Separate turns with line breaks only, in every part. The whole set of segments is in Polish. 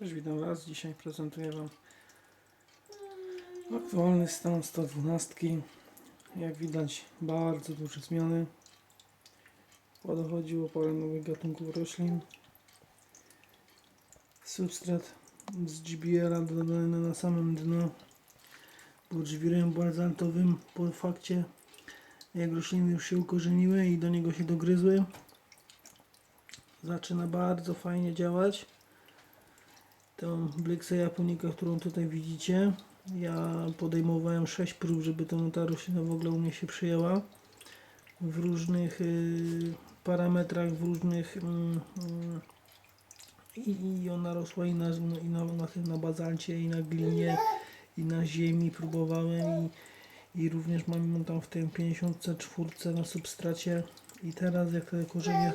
Cześć, witam Was. Dzisiaj prezentuję Wam aktualny stan 112. Jak widać, bardzo duże zmiany. Podochodziło parę nowych gatunków roślin. Substrat z GBR-a dodany na samym dno pod żwirem balzantowym po fakcie jak rośliny już się ukorzeniły i do niego się dogryzły. Zaczyna bardzo fajnie działać tą Blixę japonika, którą tutaj widzicie. Ja podejmowałem 6 prób, żeby tą ta roślina w ogóle u mnie się przyjęła. W różnych y, parametrach, w różnych mm, mm, i, ona rosła i na, no, i na, na, na bazalcie, i na glinie, i na ziemi próbowałem i, i również mam ją tam w tym 54 na substracie i teraz jak te korzenie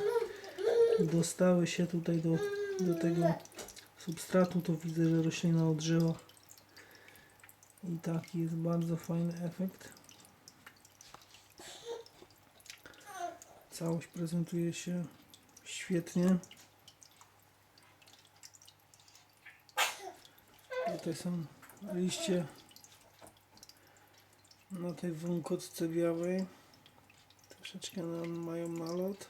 dostały się tutaj do, do tego substratu, to widzę, że roślina odżyła. I taki jest bardzo fajny efekt. Całość prezentuje się świetnie. Tutaj są liście na tej wąkotce białej. Troszeczkę mają nalot.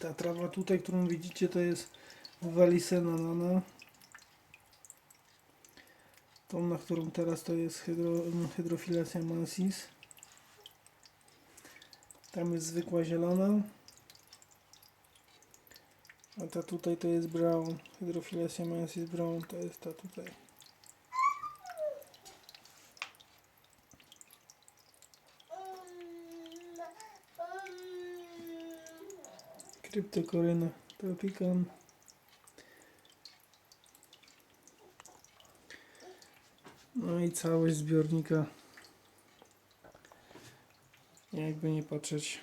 Ta trawa tutaj, którą widzicie, to jest Walisena nana. Tą, na którą teraz to jest hydro, hydrofilacja mansis. Tam jest zwykła zielona. A ta tutaj to jest brown. Hydrofilacja mansis brown to jest ta tutaj. Kryptokoryna tropican. No i całość zbiornika. Jakby nie patrzeć,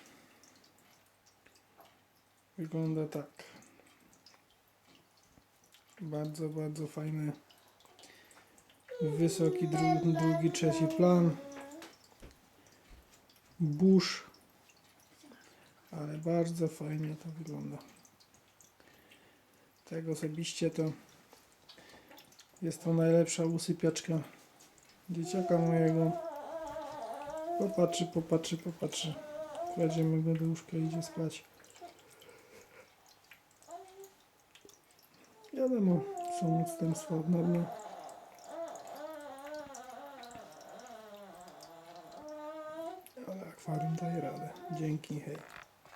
wygląda tak. Bardzo, bardzo fajny, wysoki, drugi, drugi trzeci plan. Burz ale bardzo fajnie to wygląda. Tak osobiście to jest to najlepsza usypiaczka dzieciaka mojego. Popatrzy, popatrzy, popatrzy. Kładziemy go do łóżka idzie spać. Wiadomo, są odstępstwa od normy. Ale akwarium daje radę. Dzięki, hej.